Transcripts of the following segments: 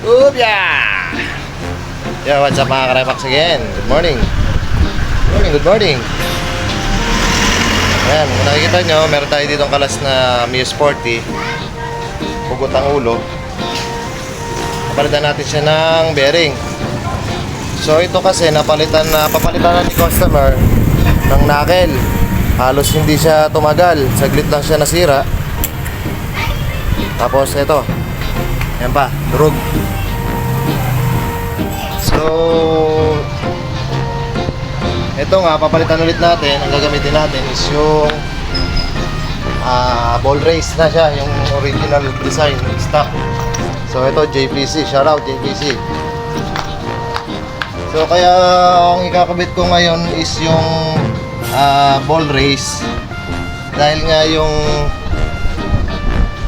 Ubya! Yo, what's up mga karepax again? Good morning. Good morning, good morning. Ayan, kung nakikita nyo, meron tayo ditong kalas na Mio Sporty. Pugot ang ulo. Papalitan natin siya ng bearing. So ito kasi napalitan na papalitan na ni customer ng knuckle. Halos hindi siya tumagal. Saglit lang siya nasira. Tapos ito. Yan pa, durog. So ito nga papalitan ulit natin. Ang gagamitin natin is yung ah, ball race na siya, yung original design stock. So ito JPC, shout out JPC. So kaya ang ikakabit ko ngayon is yung ah, ball race dahil nga yung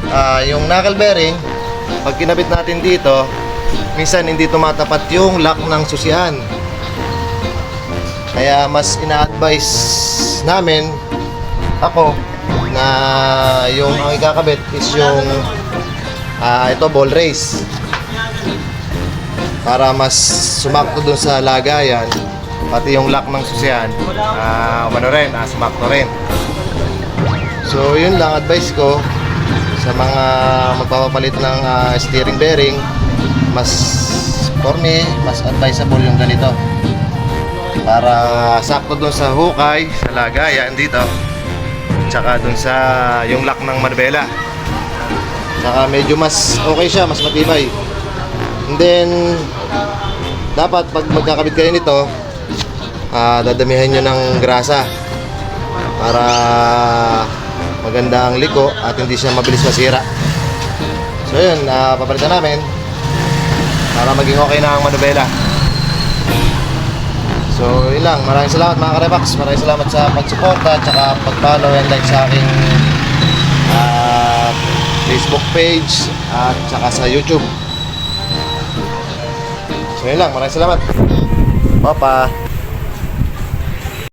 ah, yung knuckle bearing pag kinabit natin dito minsan hindi tumatapat yung lock ng susian kaya mas ina-advise namin ako na yung ang ikakabit is yung ah, ito ball race. Para mas sumakto dun sa lagayan pati yung lock ng susian ah ano rin, ah, sumakto rin. So yun lang advice ko sa mga magpapapalit ng ah, steering bearing mas for me mas advisable yung ganito. Para sakto dun sa hukay sa lagayan dito. Tsaka dun sa yung lock ng manubela tsaka medyo mas okay siya mas matibay. And then, dapat pag magkakabit kayo nito, ah, dadamihan nyo ng grasa. Para maganda ang liko at hindi siya mabilis masira. So yun, ah, papalitan namin para maging okay na ang manubela. So yun lang, maraming salamat mga karepax, maraming salamat sa pagsuporta at saka pag-follow and like sa aking ah, Facebook page at saka sa YouTube. So yun lang, maraming salamat. Papa.